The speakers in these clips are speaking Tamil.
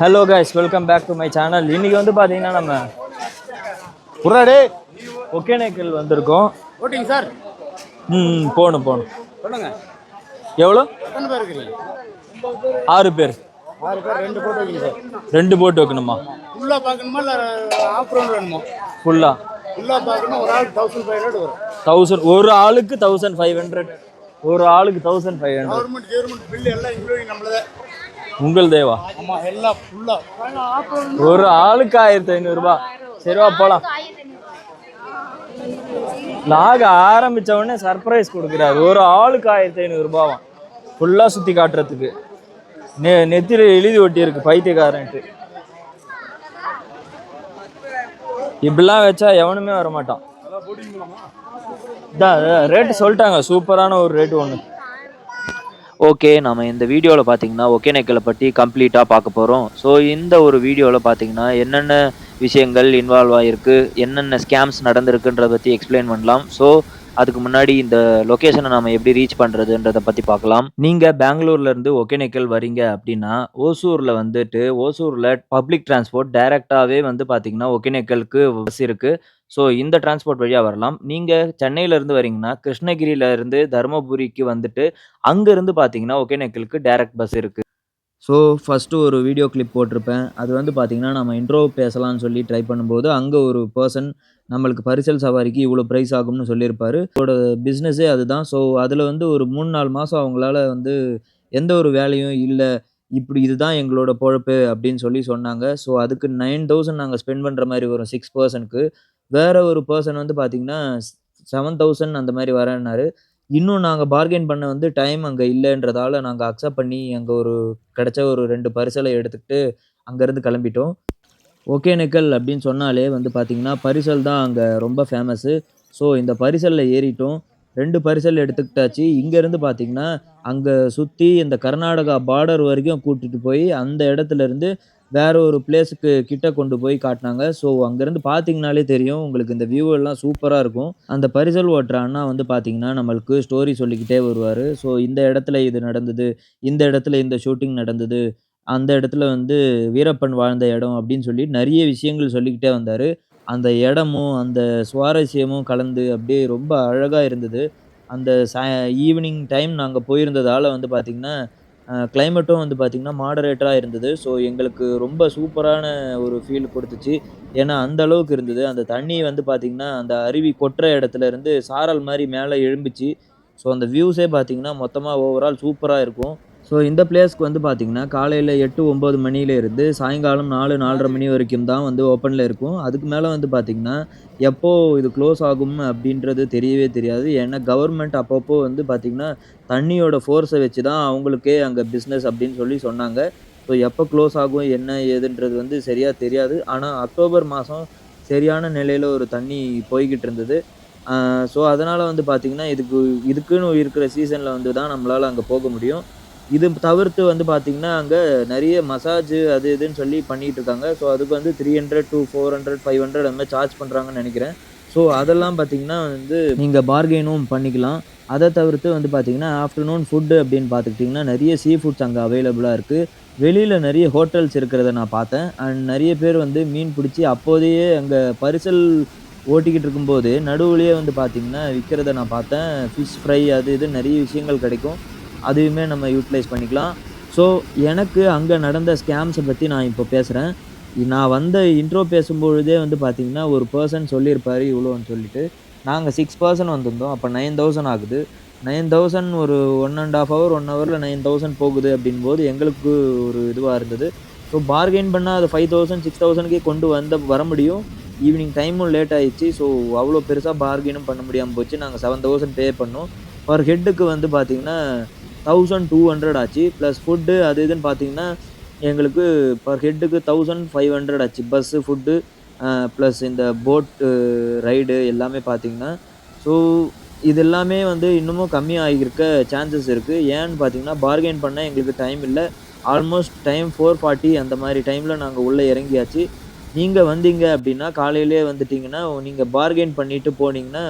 Hello guys welcome back to my channel இன்னைக்கு வந்து பார்த்தீங்கன்னா நம்ம புறாடே ஒகேனக்கல் வந்திருக்கோம். ஓட்டிங்க சார். ம் போகணும் போகணும். சொல்லுங்க. எவ்வளோ? ஆறு பேர். ஆறு பேர் ரெண்டு போட்டு வைக்கணும் சார். ரெண்டு போட்டு வைக்கணுமா? ஃபுல்லாக பார்க்கணுமா இல்லை ஆஃப் ரவுண்ட் வேணுமா? ஃபுல்லாக ஃபுல்லாக பார்க்கணும்? ஒரு ஆள் தௌசண்ட் ஃபைவ் ஹண்ட்ரட் வரும். தௌசண்ட் ஒரு ஆளுக்கு தௌசண்ட் ஃபைவ் ஹண்ட்ரட் ஒரு ஆளுக்கு thousand five hundred government government bill எல்லாம் இன்க்ளூடிங் நம்மளதே. உங்கள் தேவா? ஒரு ஆளுக்கு ஆயிரத்தி ஐநூறுரூபா சரிவா போகலாம் நாக ஆரம்பிச்ச உடனே சர்ப்ரைஸ் கொடுக்குறாரு. ஒரு ஆளுக்கு ஆயிரத்தி ஐநூறுரூபாவாம் ஃபுல்லாக சுற்றி காட்டுறதுக்கு. நெ நெத்தியில் எழுதி ஒட்டியிருக்கு பைத்தியக்காரன்ட்டு. இப்படிலாம் வச்சா எவனுமே வர மாட்டான் ரேட்டு சொல்லிட்டாங்க. சூப்பரான ஒரு ரேட்டு ஒன்று ஓகே நம்ம இந்த வீடியோவில் பார்த்தீங்கன்னா ஒகேனக்கலை பற்றி கம்ப்ளீட்டாக பார்க்க போகிறோம் ஸோ இந்த ஒரு வீடியோவில் பார்த்தீங்கன்னா என்னென்ன விஷயங்கள் இன்வால்வ் ஆகிருக்கு என்னென்ன ஸ்கேம்ஸ் நடந்திருக்குன்றத பற்றி எக்ஸ்பிளைன் பண்ணலாம். ஸோ அதுக்கு முன்னாடி இந்த லொக்கேஷனை நம்ம எப்படி ரீச் பண்ணுறதுன்றத பற்றி பார்க்கலாம். நீங்கள் பெங்களூர்லேருந்து ஒகேனக்கல் வரீங்க அப்படின்னா ஓசூரில் வந்துட்டு ஓசூரில் பப்ளிக் டிரான்ஸ்போர்ட் டைரெக்டாகவே வந்து பார்த்தீங்கன்னா ஒகேனக்கலுக்கு பஸ் இருக்குது ஸோ இந்த டிரான்ஸ்போர்ட் வழியாக வரலாம். நீங்கள் சென்னையிலேருந்து வரீங்கன்னா கிருஷ்ணகிரியிலேருந்து தருமபுரிக்கு வந்துட்டு அங்கேருந்து பார்த்தீங்கன்னா ஒகேனக்கலுக்கு டைரக்ட் பஸ் இருக்குது ஸோ ஃபஸ்ட்டு ஒரு வீடியோ கிளிப் போட்டிருப்பேன். அது வந்து பார்த்திங்கன்னா நம்ம இன்ட்ரோ பேசலாம்னு சொல்லி ட்ரை பண்ணும்போது அங்கே ஒரு பர்சன் நம்மளுக்கு பரிசல் சவாரிக்கு இவ்வளோ ப்ரைஸ் ஆகும்னு சொல்லியிருப்பார். அவரோட பிஸ்னஸே அதுதான். ஸோ அதில் வந்து ஒரு மூணு நாலு மாதம் அவங்களால வந்து எந்த ஒரு வேலையும் இல்லை இப்படி இதுதான் எங்களோட பொழப்பு அப்படின்னு சொல்லி சொன்னாங்க. ஸோ அதுக்கு நைன் தௌசண்ட் நாங்கள் ஸ்பெண்ட் பண்ணுற மாதிரி வரும் சிக்ஸ் பர்சனுக்கு வேறு ஒரு பர்சன் வந்து பார்த்திங்கன்னா செவன் தௌசண்ட் அந்த மாதிரி வரேன்னாரு. இன்னும் நாங்கள் பார்கெயின் பண்ண வந்து டைம் அங்கே இல்லைன்றதால நாங்கள் அக்செப்ட் பண்ணி அங்கே ஒரு கிடைச்ச ஒரு ரெண்டு பரிசலை எடுத்துக்கிட்டு அங்கேருந்து கிளம்பிட்டோம். ஒகேனக்கல் அப்படின்னு சொன்னாலே வந்து பார்த்திங்கன்னா பரிசல் தான் அங்கே ரொம்ப ஃபேமஸ்ஸு ஸோ இந்த பரிசலில் ஏறிட்டோம். ரெண்டு பரிசல் எடுத்துக்கிட்டாச்சு. இங்கேருந்து பார்த்திங்கன்னா அங்கே சுற்றி இந்த கர்நாடகா பார்டர் வரைக்கும் கூட்டிகிட்டு போய் அந்த இடத்துலருந்து வேற ஒரு பிளேஸுக்கு கிட்ட கொண்டு போய் காட்டினாங்க. ஸோ அங்கேருந்து பார்த்தீங்கனாலே தெரியும் உங்களுக்கு இந்த வியூ எல்லாம் சூப்பராக இருக்கும். அந்த பரிசல் ஓட்டுற அண்ணா வந்து பார்த்தீங்கன்னா நம்மளுக்கு ஸ்டோரி சொல்லிக்கிட்டே வருவார். ஸோ இந்த இடத்துல இது நடந்தது இந்த இடத்துல இந்த ஷூட்டிங் நடந்தது அந்த இடத்துல வந்து வீரப்பன் வாழ்ந்த இடம் அப்படின்னு சொல்லி நிறைய விஷயங்கள் சொல்லிக்கிட்டே வந்தார். அந்த இடமும் அந்த சுவாரஸ்யமும் கலந்து அப்படியே ரொம்ப அழகாக இருந்தது. அந்த சா ஈவினிங் டைம் நாங்கள் போயிருந்ததால் வந்து பார்த்திங்கன்னா கிளைமேட்டும் வந்து பார்த்திங்கன்னா மாடரேட்டராக இருந்தது. ஸோ எங்களுக்கு ரொம்ப சூப்பரான ஒரு ஃபீல் கொடுத்துச்சு. ஏன்னா அந்த அளவுக்கு இருந்தது. அந்த தண்ணி வந்து பார்த்திங்கன்னா அந்த அருவி கொட்டுற இடத்துல இருந்து சாரல் மாதிரி மேலே எழும்பிச்சு. ஸோ அந்த வியூஸே பார்த்திங்கன்னா மொத்தமாக ஓவரால் சூப்பராக இருக்கும். ஸோ இந்த பிளேஸ்க்கு வந்து பார்த்திங்கன்னா காலையில் எட்டு ஒம்பது மணியில இருந்து சாயங்காலம் நாலு நாலரை மணி வரைக்கும் தான் வந்து ஓப்பனில் இருக்கும். அதுக்கு மேலே வந்து பார்த்திங்கன்னா எப்போ இது க்ளோஸ் ஆகும் அப்படின்றது தெரியவே தெரியாது. ஏன்னா கவர்மெண்ட் அப்பப்போ வந்து பார்த்திங்கன்னா தண்ணியோட ஃபோர்ஸை வச்சு தான் அவங்களுக்கே அங்கே பிஸ்னஸ் அப்படின்னு சொல்லி சொன்னாங்க. ஸோ எப்போ க்ளோஸ் ஆகும் என்ன ஏதுன்றது வந்து சரியாக தெரியாது. ஆனால் அக்டோபர் மாதம் சரியான நிலையில் ஒரு தண்ணி போய்கிட்டு இருந்தது. ஸோ அதனால் வந்து பார்த்திங்கன்னா இதுக்கு இதுக்குன்னு இருக்கிற சீசனில் வந்து தான் நம்மளால் அங்கே போக முடியும். இது தவிர்த்து வந்து பார்த்திங்கன்னா அங்கே நிறைய மசாஜ் அது இதுன்னு சொல்லி பண்ணிகிட்டு இருக்காங்க. ஸோ அதுக்கு வந்து three hundred two four hundred five hundred அந்த மாதிரி சார்ஜ் பண்ணுறாங்கன்னு நினைக்கிறேன். ஸோ அதெல்லாம் பார்த்திங்கன்னா வந்து நீங்கள் பார்கெயினும் பண்ணிக்கலாம். அதை தவிர்த்து வந்து பார்த்திங்கன்னா ஆஃப்டர்நூன் ஃபுட்டு அப்படின்னு பார்த்துக்கிட்டிங்கன்னா நிறைய சீ ஃபுட்ஸ் அங்கே அவைலபிளாக இருக்குது வெளியில் நிறைய ஹோட்டல்ஸ் இருக்கிறத நான் பார்த்தேன். அண்ட் நிறைய பேர் வந்து மீன் பிடிச்சி அப்போதையே அங்கே பரிசல் ஓட்டிக்கிட்டு இருக்கும்போது நடுவுலையே வந்து பார்த்திங்கன்னா விற்கிறத நான் பார்த்தேன். ஃபிஷ் ஃப்ரை அது இது நிறைய விஷயங்கள் கிடைக்கும். அதையுமே நம்ம யூட்டிலைஸ் பண்ணிக்கலாம். ஸோ எனக்கு அங்கே நடந்த ஸ்கேம்ஸை பற்றி நான் இப்போ பேசுகிறேன் நான் வந்த இன்ட்ரோ பேசும்பொழுதே வந்து பார்த்திங்கன்னா ஒரு பர்சன் சொல்லியிருப்பார் இவ்வளோன்னு சொல்லிட்டு. நாங்கள் சிக்ஸ் பர்சன் வந்திருந்தோம். அப்போ நைன் தௌசண்ட் ஆகுது. நைன் தௌசண்ட் ஒரு one and half hour one ஹவரில் நைன் தௌசண்ட் போகுது அப்படின்போது எங்களுக்கு ஒரு இதுவாக இருந்தது. ஸோ பார்கெயின் பண்ணால் அது ஃபைவ் தௌசண்ட் சிக்ஸ் தௌசண்ட்கே கொண்டு வந்த வர முடியும். ஈவினிங் டைமும் லேட் ஆகிடுச்சு ஸோ அவ்வளோ பெருசாக பார்கெயினும் பண்ண முடியாமல் போச்சு. நாங்கள் செவன் தௌசண்ட் பே பண்ணோம். பர் ஹெட்டுக்கு வந்து பார்த்திங்கன்னா தௌசண்ட் டூ ஹண்ட்ரட் ஆச்சு. ப்ளஸ் ஃபுட்டு அது இதுன்னு பார்த்தீங்கன்னா எங்களுக்கு per ஹெட்டுக்கு thousand five hundred bus. Food food plus இந்த போட்டு ரைடு எல்லாமே பார்த்தீங்கன்னா ஸோ இது எல்லாமே வந்து இன்னமும் கம்மியாகிருக்க சான்சஸ் இருக்குது ஏன்னு பார்த்தீங்கன்னா பார்கெயின் பண்ண எங்களுக்கு டைம் இல்லை. ஆல்மோஸ்ட் டைம் ஃபோர் ஃபார்ட்டி அந்த மாதிரி டைமில் நாங்கள் உள்ளே இறங்கியாச்சு. நீங்கள் வந்தீங்க அப்படின்னா காலையிலே வந்துட்டிங்கன்னா நீங்கள் பார்கெயின் பண்ணிவிட்டு போனீங்கன்னா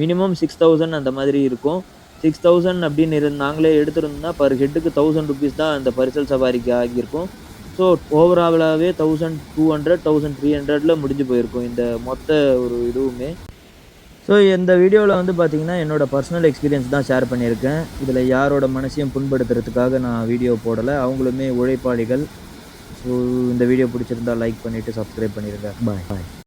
மினிமம் சிக்ஸ் தௌசண்ட் அந்த மாதிரி இருக்கும். சிக்ஸ் தௌசண்ட் அப்படின்னு இருந்து நாங்களே எடுத்திருந்தோம்னா பர் ஹெட்டுக்கு தௌசண்ட் ருபீஸ் தான் அந்த பரிசல் சவாரிக்கு ஆகியிருக்கும். So ஓவராலாகவே thousand two hundred thousand three ஹண்ட்ரடில் முடிஞ்சு போயிருக்கும் இந்த மொத்த ஒரு இதுவுமே. ஸோ இந்த வீடியோவில் வந்து பார்த்திங்கன்னா என்னோட பர்சனல் எக்ஸ்பீரியன்ஸ் தான் ஷேர் பண்ணியிருக்கேன். இதில் யாரோட மனசையும் புண்படுத்துறதுக்காக நான் வீடியோ போடலை. அவங்களுமே உழைப்பாளிகள். ஸோ இந்த வீடியோ பிடிச்சிருந்தா லைக் பண்ணிவிட்டு சப்ஸ்கிரைப் பண்ணிடுங்க பாய் பாய்